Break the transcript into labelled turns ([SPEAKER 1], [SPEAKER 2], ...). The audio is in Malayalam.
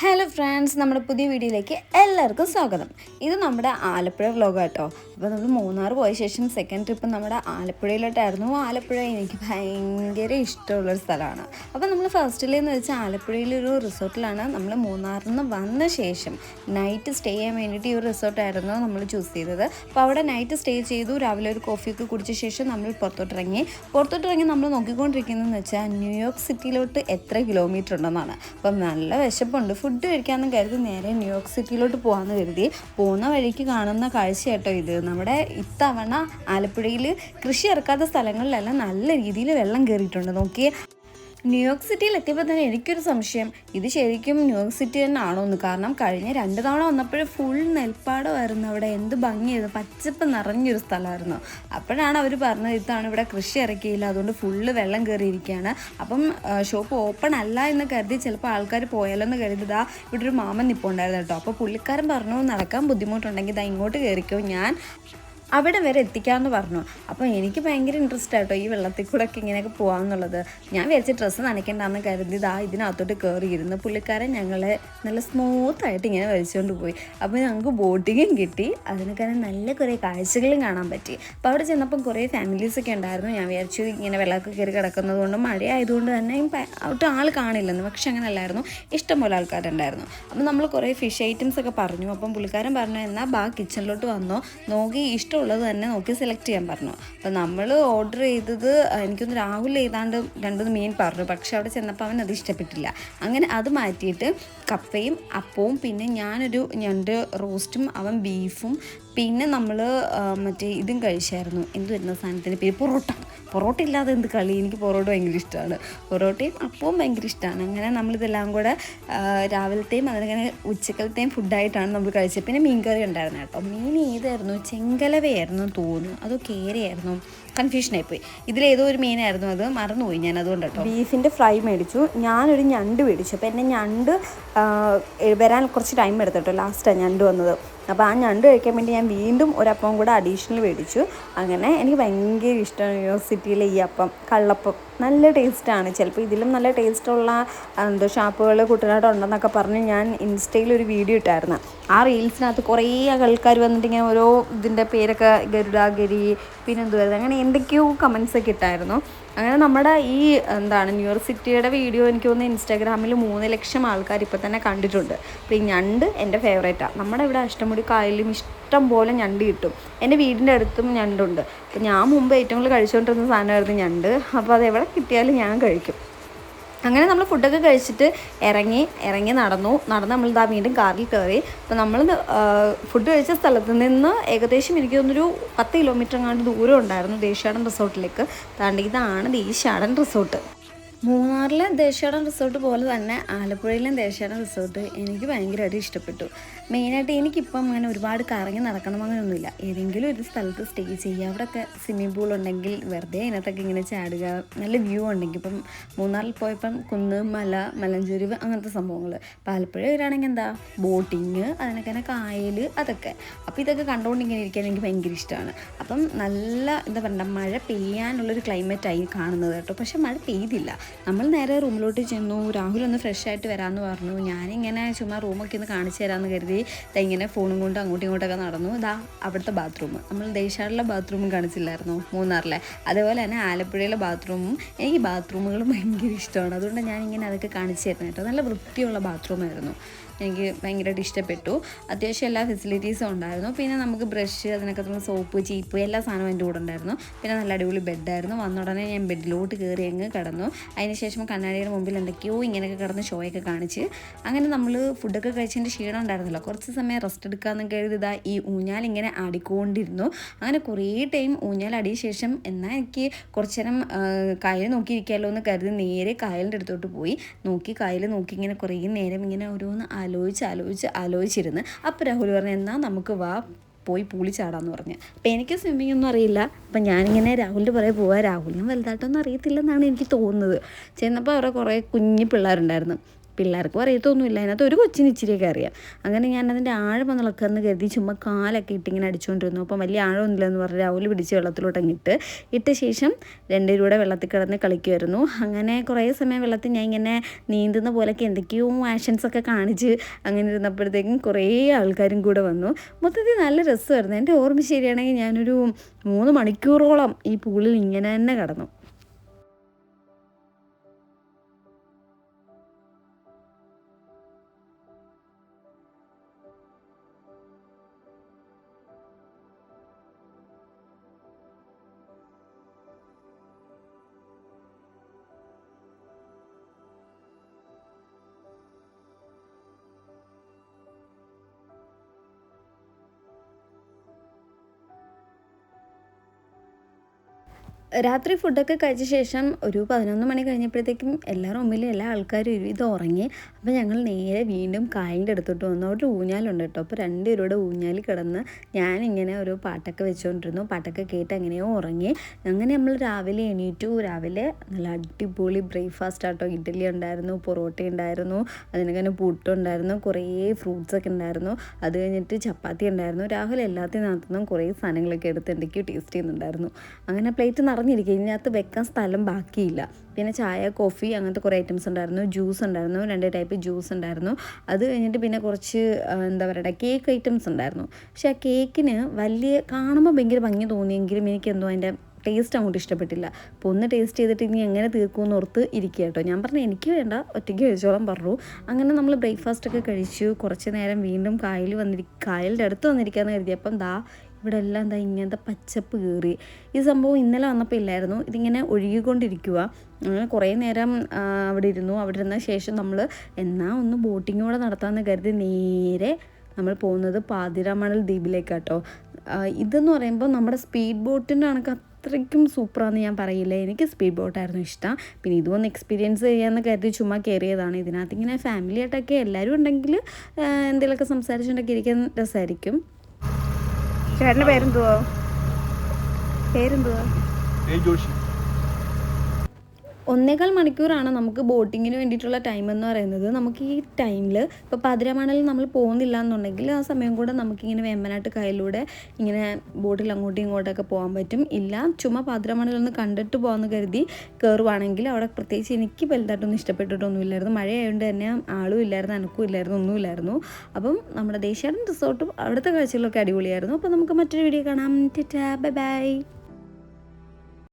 [SPEAKER 1] ഹലോ ഫ്രണ്ട്സ് നമ്മുടെ പുതിയ വീഡിയോയിലേക്ക് എല്ലാവർക്കും സ്വാഗതം. ഇത് നമ്മുടെ ആലപ്പുഴ വ്ലോഗ് കേട്ടോ അപ്പോൾ നമ്മൾ മൂന്നാർ പോയ ശേഷം സെക്കൻഡ് ട്രിപ്പ് നമ്മുടെ ആലപ്പുഴയിലോട്ടായിരുന്നു. ആലപ്പുഴ എനിക്ക് ഭയങ്കര ഇഷ്ടമുള്ളൊരു സ്ഥലമാണ്. അപ്പോൾ നമ്മൾ ഫസ്റ്റിലെന്ന് വെച്ചാൽ ആലപ്പുഴയിലൊരു റിസോർട്ടിലാണ് നമ്മൾ മൂന്നാറിൽ നിന്ന് വന്ന ശേഷം നൈറ്റ് സ്റ്റേ ചെയ്യാൻ വേണ്ടിയിട്ട് ഈ ഒരു റിസോർട്ടായിരുന്നു നമ്മൾ ചൂസ് ചെയ്തത്. അപ്പോൾ അവിടെ നൈറ്റ് സ്റ്റേ ചെയ്തു രാവിലെ ഒരു കോഫിയൊക്കെ കുടിച്ച ശേഷം നമ്മൾ പുറത്തോട്ടിറങ്ങി. പുറത്തോട്ടിറങ്ങി നമ്മൾ നോക്കിക്കൊണ്ടിരിക്കുന്നതെന്ന് വെച്ചാൽ ന്യൂയോർക്ക് സിറ്റിയിലോട്ട് എത്ര കിലോമീറ്റർ ഉണ്ടെന്നാണ്. അപ്പം നല്ല വിശപ്പുണ്ട് ഫുഡ് കഴിക്കാമെന്ന് കരുതി നേരെ ന്യൂയോർക്ക് സിറ്റിയിലോട്ട് പോകാമെന്ന് കരുതി. പോകുന്ന വഴിക്ക് കാണുന്ന കാഴ്ച കേട്ടോ ഇത്. നമ്മുടെ ഇത്തവണ ആലപ്പുഴയിൽ കൃഷി ഇറക്കാത്ത സ്ഥലങ്ങളിലെല്ലാം നല്ല രീതിയിൽ വെള്ളം കയറിയിട്ടുണ്ട് നോക്കിയേ. ന്യൂയോർക്ക് സിറ്റിയിൽ എത്തിയപ്പോൾ തന്നെ എനിക്കൊരു സംശയം. ഇത് ശരിക്കും ന്യൂയോർക്ക് സിറ്റി തന്നെ ആണോ എന്ന് കാരണം കഴിഞ്ഞ രണ്ട് തവണ വന്നപ്പോഴും ഫുൾ നെൽപ്പാടമായിരുന്നു അവിടെ. എന്ത് ഭംഗിയായിരുന്നു. പച്ചപ്പ് നിറഞ്ഞൊരു സ്ഥലമായിരുന്നു. അപ്പോഴാണ് അവർ പറഞ്ഞത് ഇതാണ് ഇവിടെ കൃഷി ഇറക്കിയില്ല അതുകൊണ്ട് ഫുള്ള് വെള്ളം കയറിയിരിക്കുകയാണ്. അപ്പം ഷോപ്പ് ഓപ്പൺ അല്ല എന്ന് കരുതി ചിലപ്പോൾ ആൾക്കാർ പോയാലോ എന്ന് കരുതി ഇതാ ഇവിടെ ഒരു മാമൻ നിൽപ്പുണ്ടായിരുന്നു കേട്ടോ. അപ്പോൾ പുള്ളിക്കാരൻ പറഞ്ഞു നടക്കാൻ ബുദ്ധിമുട്ടുണ്ടെങ്കിൽ ഇതാ ഇങ്ങോട്ട് കയറിക്കോ ഞാൻ അവിടെ വരെ എത്തിക്കാമെന്ന് പറഞ്ഞു. അപ്പോൾ എനിക്ക് ഭയങ്കര ഇൻട്രസ്റ്റ് ആട്ടോ ഈ വെള്ളത്തിൽ കൂടെ ഒക്കെ ഇങ്ങനെയൊക്കെ പോകാമെന്നുള്ളത് ഞാൻ വിചാരിച്ച ഡ്രസ്സ് നനയ്ക്കണ്ടെന്ന് കരുതി ഇതാ ഇതിനകത്തോട്ട് കയറിയിരുന്നു പുള്ളിക്കാരൻ ഞങ്ങളെ നല്ല സ്മൂത്തായിട്ട് ഇങ്ങനെ വലിച്ചുകൊണ്ട് പോയി. അപ്പോൾ ഞങ്ങൾക്ക് ബോട്ടിങ്ങും കിട്ടി. അതിനൊക്കെ നല്ല കുറേ കാഴ്ചകളും കാണാൻ പറ്റി. അപ്പോൾ അവിടെ ചെന്നപ്പം കുറേ ഫാമിലീസൊക്കെ ഉണ്ടായിരുന്നു. ഞാൻ വിചാരിച്ചു ഇങ്ങനെ വെള്ളമൊക്കെ കയറി കിടക്കുന്നത് കൊണ്ട് മഴയായതുകൊണ്ട് തന്നെ പ- ഒട്ടും ആൾ കാണില്ലെന്ന്. പക്ഷെ അങ്ങനെ അല്ലായിരുന്നു. ഇഷ്ടംപോലെ ആൾക്കാരുണ്ടായിരുന്നു അപ്പോൾ നമ്മൾ കുറേ ഫിഷ് ഐറ്റംസ് ഒക്കെ പറഞ്ഞു. അപ്പം പുള്ളിക്കാരൻ പറഞ്ഞു എന്നാൽ ബാ കിച്ചണിലോട്ട് വന്നോ. നോക്കി ഇഷ്ടമുള്ളത് തന്നെ നോക്കി സെലക്ട് ചെയ്യാൻ പറഞ്ഞു. അപ്പോൾ നമ്മൾ ഓർഡർ ചെയ്തത് എനിക്കൊന്ന് രാഹുൽ ഏതാണ്ട് രണ്ടു മീൻ പറഞ്ഞു. പക്ഷേ അവിടെ ചെന്നപ്പോൾ അവൻ അത് ഇഷ്ടപ്പെട്ടില്ല. അങ്ങനെ അത് മാറ്റിയിട്ട് കപ്പയും അപ്പവും പിന്നെ ഞാനൊരു ഞണ്ട് റോസ്റ്റും അവൻ ബീഫും പിന്നെ നമ്മൾ മറ്റേ ഇതും കഴിച്ചായിരുന്നു. എന്ത് വരുന്ന സാധനത്തിന് പേര് പൊറോട്ട. പൊറോട്ട ഇല്ലാതെ എന്ത് കളി? എനിക്ക് പൊറോട്ട ഭയങ്കര ഇഷ്ടമാണ് പൊറോട്ടയും അപ്പവും ഭയങ്കര ഇഷ്ടമാണ് അങ്ങനെ നമ്മളിതെല്ലാം കൂടെ രാവിലത്തെയും അതിനങ്ങനെ ഉച്ചക്കലത്തെയും ഫുഡായിട്ടാണ് നമ്മൾ കഴിച്ചത്. പിന്നെ മീൻകറി ഉണ്ടായിരുന്നു കേട്ടോ. മീൻ ഏതായിരുന്നു? ചെങ്കലവയായിരുന്നു തോന്നുന്നു. അതോ കേരയായിരുന്നു? കൺഫ്യൂഷനായി പോയി ഇതിലേതോ ഒരു മീനായിരുന്നു അത്. മറന്നുപോയി ഞാൻ അതുകൊണ്ട് കേട്ടോ. ബീഫിന്റെ ഫ്രൈ മേടിച്ചു. ഞാനൊരു ഞണ്ട് മേടിച്ചു. അപ്പോൾ എന്റെ ഞണ്ട് വരാൻ കുറച്ച് ടൈം എടുത്തു എടുത്തിട്ടോ. ലാസ്റ്റാണ് ഞണ്ട് വന്നത്. അപ്പോൾ ആ ഞണ്ട് കഴിക്കാൻ വേണ്ടി ഞാൻ വീണ്ടും ഒരപ്പം കൂടെ അഡീഷണൽ മേടിച്ചു. അങ്ങനെ എനിക്ക് ഭയങ്കര ഇഷ്ടമാണ് യൂണിവേഴ്സിറ്റിയിലെ ഈ അപ്പം. കള്ളപ്പം. നല്ല ടേസ്റ്റാണ് ചിലപ്പോൾ ഇതിലും നല്ല ടേസ്റ്റുള്ള എന്തോ ഷാപ്പുകൾ കുട്ടനാട് ഉണ്ടെന്നൊക്കെ പറഞ്ഞ് ഞാൻ ഇൻസ്റ്റയിൽ ഒരു വീഡിയോ ഇട്ടായിരുന്നു. ആ റീൽസിനകത്ത് കുറേ ആൾക്കാർ വന്നിട്ട് ഇങ്ങനെ ഓരോ ഇതിന്റെ പേരൊക്കെ ഗരുഡാഗരി പിന്നെ എന്തുവായിരുന്നു അങ്ങനെ എന്തൊക്കെയോ കമൻസ് ഒക്കെ ഇട്ടായിരുന്നു. അങ്ങനെ നമ്മുടെ ഈ എന്താണ് ന്യൂയോർക്ക് സിറ്റിയുടെ വീഡിയോ എനിക്ക് തോന്നുന്നു ഇൻസ്റ്റാഗ്രാമിൽ മൂന്ന് ലക്ഷം ആൾക്കാർ ഇപ്പോൾ തന്നെ കണ്ടിട്ടുണ്ട്. അപ്പോൾ ഈ ഞണ്ട് എന്റെ ഫേവറേറ്റാണ് നമ്മുടെ ഇവിടെ അഷ്ടമുടി കായലിലും ഇഷ്ടം പോലെ ഞണ്ട് കിട്ടും. എന്റെ വീടിന്റെ അടുത്തും ഞണ്ടുണ്ട്. അപ്പോൾ ഞാൻ മുമ്പ് ഏറ്റവും കൂടുതൽ കഴിച്ചുകൊണ്ടിരുന്ന സാധനമായിരുന്നു ഞണ്ട്. അപ്പോൾ അത് എവിടെ കിട്ടിയാലും ഞാൻ കഴിക്കും. അങ്ങനെ നമ്മൾ ഫുഡൊക്കെ കഴിച്ചിട്ട് ഇറങ്ങി ഇറങ്ങി നടന്നു. നടന്ന് നമ്മൾ ഇതാ വീണ്ടും കാറിൽ കയറി. അപ്പോൾ നമ്മൾ ഫുഡ് കഴിച്ച സ്ഥലത്ത് നിന്ന് ഏകദേശം എനിക്ക് തോന്നുന്നൊരു പത്ത് കിലോമീറ്റർ അങ്ങാണ്ട് ദൂരം ഉണ്ടായിരുന്നു ദേശാടൻ റിസോർട്ടിലേക്ക്. താണ്ടി ഇതാണ് ദേശാടൻ റിസോർട്ട്. മൂന്നാറിലെ ദേശാടൻ റിസോർട്ട് പോലെ തന്നെ ആലപ്പുഴയിലെ ദേശാടൻ റിസോർട്ട് എനിക്ക് ഭയങ്കരമായിട്ട് ഇഷ്ടപ്പെട്ടു. മെയിനായിട്ട് എനിക്കിപ്പം അങ്ങനെ ഒരുപാട് കറങ്ങി നടക്കണം അങ്ങനെയൊന്നുമില്ല. ഏതെങ്കിലും ഒരു സ്ഥലത്ത് സ്റ്റേ ചെയ്യുക. അവിടെയൊക്കെ സ്വിമ്മിംഗ് പൂൾ ഉണ്ടെങ്കിൽ വെറുതെ അതിനകത്തൊക്കെ ഇങ്ങനെ ചാടുക. നല്ല വ്യൂ ഉണ്ടെങ്കിൽ ഇപ്പം മൂന്നാറിൽ പോയപ്പം കുന്ന് മല മലഞ്ചെരുവ് അങ്ങനത്തെ സംഭവങ്ങൾ വരികയാണെങ്കിൽ എന്താ? ബോട്ടിങ് അതിനൊക്കെ കായൽ അതൊക്കെ. അപ്പോൾ ഇതൊക്കെ കണ്ടുകൊണ്ട് ഇങ്ങനെ ഇരിക്കാൻ എനിക്ക് ഭയങ്കര ഇഷ്ടമാണ്. അപ്പം നല്ല എന്താ പറയുക മഴ പെയ്യാനുള്ളൊരു ക്ലൈമറ്റായി കാണുന്നത് കേട്ടോ. പക്ഷെ മഴ പെയ്തില്ല. നമ്മൾ നേരെ റൂമിലോട്ട് ചെന്നു രാഹുൽ ഒന്ന് ഫ്രഷ് ആയിട്ട് വരാമെന്ന് പറഞ്ഞു. ഞാനിങ്ങനെ ചുമ്മാ റൂമൊക്കെ ഒന്ന് കാണിച്ചു തരാമെന്ന് കരുതി ദാ ഇങ്ങനെ ഫോണും കൊണ്ട് അങ്ങോട്ടും ഇങ്ങോട്ടൊക്കെ നടന്നു. ഇതാ അവിടുത്തെ ബാത്റൂം നമ്മൾ ദേശാടിലെ ബാത്റൂമും കാണിച്ചില്ലായിരുന്നു? മൂന്നാറിലെ. അതേപോലെ തന്നെ ആലപ്പുഴയിലെ ബാത്റൂമും എനിക്ക് ബാത്റൂമുകൾ ഭയങ്കര ഇഷ്ടമാണ്. അതുകൊണ്ട് ഞാനിങ്ങനെ അതൊക്കെ കാണിച്ചു തരുന്നത് കേട്ടോ. നല്ല വൃത്തിയുള്ള ബാത്റൂമായിരുന്നു എനിക്ക് ഭയങ്കരമായിട്ട് ഇഷ്ടപ്പെട്ടു. അത്യാവശ്യം എല്ലാ ഫെസിലിറ്റീസും ഉണ്ടായിരുന്നു. പിന്നെ നമുക്ക് ബ്രഷ് അതിനൊക്കെ തന്നെ സോപ്പ് ചീപ്പ് എല്ലാ സാധനവും എന്റെ കൂടെ ഉണ്ടായിരുന്നു. പിന്നെ നല്ല അടിപൊളി ബെഡായിരുന്നു വന്ന ഉടനെ ഞാൻ ബെഡിലോട്ട് കയറി അങ്ങ് കിടന്നു. അതിനുശേഷം കണ്ണാടിയുടെ മുമ്പിൽ എന്തൊക്കെയോ ഇങ്ങനെയൊക്കെ കിടന്ന് ഷോയൊക്കെ കാണിച്ച്. അങ്ങനെ നമ്മൾ ഫുഡൊക്കെ കഴിച്ചതിന്റെ ക്ഷീണം ഉണ്ടായിരുന്നല്ലോ. കുറച്ച് സമയം റെസ്റ്റ് എടുക്കാമെന്ന് കരുതി ഇതാ ഈ ഊഞ്ഞാൽ ഇങ്ങനെ ആടിക്കൊണ്ടിരുന്നു. അങ്ങനെ കുറേ ടൈം ഊഞ്ഞാൽ അടിയ ശേഷം എന്നാൽ എനിക്ക് കുറച്ച് നേരം കായൽ നോക്കിയിരിക്കാമല്ലോ എന്ന് കരുതി നേരെ കായലിന്റെ അടുത്തോട്ട് പോയി. നോക്കി കായൽ നോക്കി ഇങ്ങനെ കുറേ നേരം ഇങ്ങനെ ഓരോന്ന് ആലോചിച്ച് ആലോചിച്ച് ആലോചിച്ചിരുന്ന് അപ്പോൾ രാഹുൽ പറഞ്ഞു എന്നാൽ നമുക്ക് വാ പോയി പൂളി ചാടാന്ന് പറഞ്ഞു. അപ്പം എനിക്ക് സ്വിമ്മിംഗ് ഒന്നും അറിയില്ല. അപ്പം ഞാനിങ്ങനെ രാഹുലിന്റെ പുറകെ പോവാ. രാഹുലിനും വലുതായിട്ടൊന്നും അറിയത്തില്ലെന്നാണ് എനിക്ക് തോന്നുന്നത്. ചെന്നപ്പോൾ അവിടെ കുറേ കുഞ്ഞു പിള്ളേരുണ്ടായിരുന്നു. പിള്ളേർക്കും അറിയത്തൊന്നുമില്ല അതിനകത്ത് ഒരു കൊച്ചിന് ഇച്ചിരിയൊക്കെ അറിയാം. അങ്ങനെ ഞാൻ അതിന്റെ ആഴം വന്നിളക്കാന്ന് കരുതി ചുമ്മാ കാലൊക്കെ ഇട്ടിങ്ങനെ അടിച്ചുകൊണ്ടിരുന്നു അപ്പം വലിയ ആഴമൊന്നുമില്ലെന്ന് പറഞ്ഞ് രാവിലെ പിടിച്ച് വെള്ളത്തിലോട്ട് അങ്ങിട്ട് ഇട്ട ശേഷം രണ്ടുപേരൂടെ വെള്ളത്തിൽ കിടന്ന് കളിക്കുമായിരുന്നു അങ്ങനെ കുറേ സമയം വെള്ളത്തിൽ ഞാൻ ഇങ്ങനെ നീന്തുന്ന പോലൊക്കെ എന്തൊക്കെയോ ആക്ഷൻസ് ഒക്കെ കാണിച്ച് അങ്ങനെ ഇരുന്നപ്പോഴത്തേക്കും കുറേ ആൾക്കാരും കൂടെ വന്നു. മൊത്തത്തിൽ നല്ല രസമായിരുന്നു. എന്റെ ഓർമ്മ ശരിയാണെങ്കിൽ ഞാനൊരു മൂന്ന് മണിക്കൂറോളം ഈ പൂളിൽ ഇങ്ങനെ തന്നെ കിടന്നു. രാത്രി ഫുഡൊക്കെ കഴിച്ച ശേഷം ഒരു പതിനൊന്ന് മണി കഴിഞ്ഞപ്പോഴത്തേക്കും എല്ലാ റൂമിലും എല്ലാ ആൾക്കാരും ഒരുവിധം ഉറങ്ങി. അപ്പോൾ ഞങ്ങൾ നേരെ വീണ്ടും കായലിന്റെ അടുത്തോട്ട് വന്നു. അവിടെ ഊഞ്ഞാലുണ്ട് കേട്ടോ. അപ്പോൾ രണ്ടുപേരുടെ ഊഞ്ഞാൽ കിടന്ന് ഞാനിങ്ങനെ ഒരു പാട്ടൊക്കെ വെച്ചുകൊണ്ടിരുന്നു പാട്ടൊക്കെ കേട്ട് അങ്ങനെയോ ഉറങ്ങി. അങ്ങനെ നമ്മൾ രാവിലെ എണീറ്റു. രാവിലെ നല്ല അടിപൊളി ബ്രേക്ക്ഫാസ്റ്റ് ആട്ടോ. ഇഡ്ഡലി ഉണ്ടായിരുന്നു പൊറോട്ട ഉണ്ടായിരുന്നു അതിനൊക്കെ പുട്ടുണ്ടായിരുന്നു കുറേ ഫ്രൂട്ട്സ് ഒക്കെ ഉണ്ടായിരുന്നു. അത് കഴിഞ്ഞിട്ട് ചപ്പാത്തി ഉണ്ടായിരുന്നു. രാഹുൽ എല്ലാത്തിനകത്തുനിന്നും കുറേ സാധനങ്ങളൊക്കെ എടുത്ത് എന്തൊക്കെയോ ടേസ്റ്റ് ചെയ്യുന്നുണ്ടായിരുന്നു. അങ്ങനെ പ്ലേറ്റ് നിറഞ്ഞിരിക്കും ഇതിനകത്ത് വെക്കാൻ സ്ഥലം ബാക്കിയില്ല. പിന്നെ ചായ കോഫി അങ്ങനത്തെ കുറേ ഐറ്റംസ് ഉണ്ടായിരുന്നു. ജ്യൂസ് ഉണ്ടായിരുന്നു രണ്ട് ടൈപ്പ് ജ്യൂസ് ഉണ്ടായിരുന്നു. അത് കഴിഞ്ഞിട്ട് പിന്നെ കുറച്ച് എന്താ പറയുക കേക്ക് ഐറ്റംസ് ഉണ്ടായിരുന്നു. പക്ഷെ ആ കേക്കിന് വലിയ കാണുമ്പോൾ ഭയങ്കര ഭംഗി തോന്നിയെങ്കിലും എനിക്ക് എന്തോ അതിന്റെ ടേസ്റ്റ് അങ്ങോട്ട് ഇഷ്ടപ്പെട്ടില്ല. അപ്പോൾ ഒന്ന് ടേസ്റ്റ് ചെയ്തിട്ട് ഇനി എങ്ങനെ തീർക്കുമെന്ന് ഓർത്ത് ഇരിക്കുക കേട്ടോ. ഞാൻ പറഞ്ഞു എനിക്ക് വേണ്ട ഒറ്റയ്ക്ക് കഴിച്ചോളം പറഞ്ഞു. അങ്ങനെ നമ്മൾ ബ്രേക്ക്ഫാസ്റ്റ് ഒക്കെ കഴിച്ചു. കുറച്ച് നേരം വീണ്ടും കായൽ വന്നിരി കായലിന്റെ അടുത്ത് വന്നിരിക്കാമെന്ന് കരുതിയപ്പം ദാ ഇവിടെ എല്ലാം എന്താ ഇങ്ങനത്തെ പച്ചപ്പ് കീറി. ഈ സംഭവം ഇന്നലെ വന്നപ്പോൾ ഇല്ലായിരുന്നു. ഇതിങ്ങനെ ഒഴുകിക്കൊണ്ടിരിക്കുക അങ്ങനെ കുറേ നേരം അവിടെ ഇരുന്നു. അവിടെ ഇരുന്ന ശേഷം നമ്മൾ എന്നാ ഒന്ന് ബോട്ടിങ് കൂടെ നടത്താമെന്ന് കരുതി നേരെ നമ്മൾ പോകുന്നത് പാതിരാമണൽ ദ്വീപിലേക്കാട്ടോ. കേട്ടോ ഇതെന്ന് പറയുമ്പോൾ നമ്മുടെ സ്പീഡ് ബോട്ടിന്റെ കണക്ക് അത്രയ്ക്കും സൂപ്പറാന്ന് ഞാൻ പറയില്ല. എനിക്ക് സ്പീഡ് ബോട്ടായിരുന്നു ഇഷ്ടം. പിന്നെ ഇതൊന്ന് എക്സ്പീരിയൻസ് ചെയ്യാമെന്ന് കരുതി ചുമ്മാ കയറിയതാണ് ഇതിനകത്ത് ഇങ്ങനെ ഫാമിലി ആയിട്ടൊക്കെ എല്ലാവരും ഉണ്ടെങ്കിൽ എന്തെങ്കിലുമൊക്കെ സംസാരിച്ചുകൊണ്ടൊക്കെ ഇരിക്കാൻ രസമായിരിക്കും ചേട്ടന്റെ പേരെന്തുവാ? പേരെന്തുവാ?
[SPEAKER 2] ജോഷി.
[SPEAKER 1] ഒന്നേകാൽ മണിക്കൂറാണ് നമുക്ക് ബോട്ടിങ്ങിന് വേണ്ടിയിട്ടുള്ള ടൈം എന്ന് പറയുന്നത്. നമുക്ക് ഈ ടൈമിൽ ഇപ്പോൾ പതിരമണലിൽ നമ്മൾ പോകുന്നില്ല എന്നുണ്ടെങ്കിൽ ആ സമയം കൂടെ നമുക്കിങ്ങനെ വേമ്പനാട്ട് കായലിലൂടെ ഇങ്ങനെ ബോട്ടിൽ അങ്ങോട്ടും ഇങ്ങോട്ടൊക്കെ പോകാൻ പറ്റും. ഇല്ല ചുമ്മാ ഒന്ന് കണ്ടിട്ട് പോകാമെന്ന് കരുതി കയറുവാണെങ്കിൽ അവിടെ പ്രത്യേകിച്ച് എനിക്ക് വലുതായിട്ടൊന്നും ഇഷ്ടപ്പെട്ടിട്ടൊന്നുമില്ലായിരുന്നു. മഴയായതുകൊണ്ട് തന്നെ ആളും ഇല്ലായിരുന്നു അനക്കും ഇല്ലായിരുന്നു ഒന്നും ഇല്ലായിരുന്നു. അപ്പം നമ്മുടെ ദേശീയ റിസോർട്ടും അവിടുത്തെ കാഴ്ചകളൊക്കെ അടിപൊളിയായിരുന്നു. അപ്പോൾ നമുക്ക് മറ്റൊരു വീഡിയോ കാണാം. Bye bye.